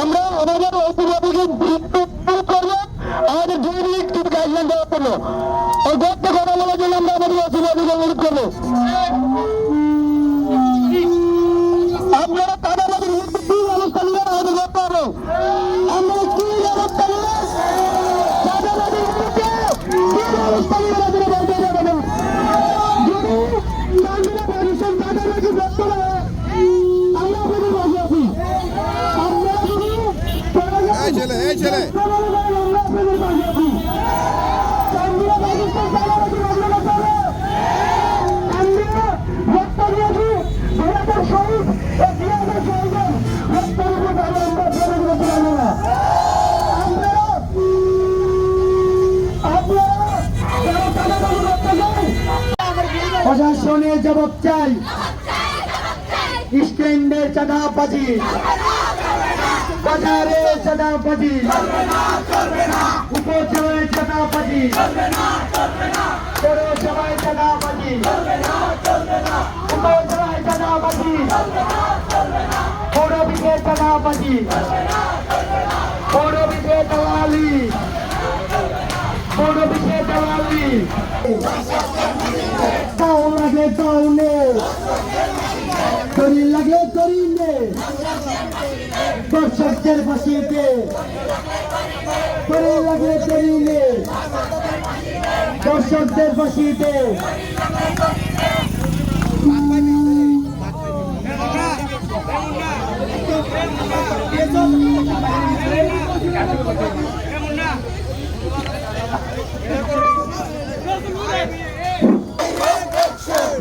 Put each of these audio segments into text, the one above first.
আমরা আমাদের অভিভাবকের করব। আমাদের দৈনিক কিছু গাইডলাইন দেওয়ার করব। ওই গর্ত বলার জন্য আমরা আমাদের অভিভাবক অনুরোধ করব। করতে চান প্রশাসনের জবাব চাই। স্ট্যান্ডের চাঁদাবাজি। বাজারে চাঁদাবাজি উপজেলায় চাঁদাবাজি পৌরসভায় চাঁদাবাজি উপজেলায় চাঁদাবাজি পৌরবিকে চাঁদাবাজি পৌরবিকে দালালি পৌরবিকে দালালি তাও লাগে তাও নে। তরি লাগে, তরি নে। দর্শকদের ফাঁসিতে তরি লাগে তরি নে। দর্শকদের ফাঁসিতে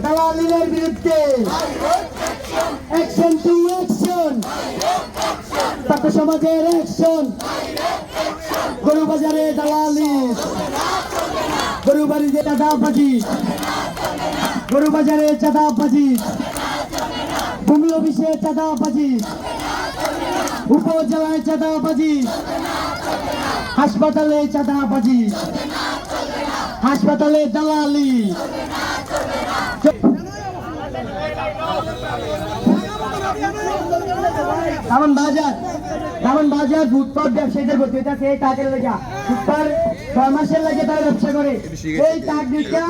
দালালিনের বিরুদ্ধে অ্যাকশন ছাত্র সমাজের অ্যাকশন গরু বাজারে দালালি। গরু বাড়িতে চাঁদাবাজি। গরু বাজারে চাঁদাবাজি। ভূমি অফিসে চাঁদাবাজি। উপজেলায় চাঁদাবাজি। হাসপাতালে চাঁদাবাজি। হাসপাতালে দালালি। রামন বাজার। রামন বাজার ফুটপাত ব্যবসায়ীদের ভর্তি এটা সেই টাকের লেগা। ফুটপাত ছয় মাসের লাগে তারা ব্যবসা করে। এই টাক দিকা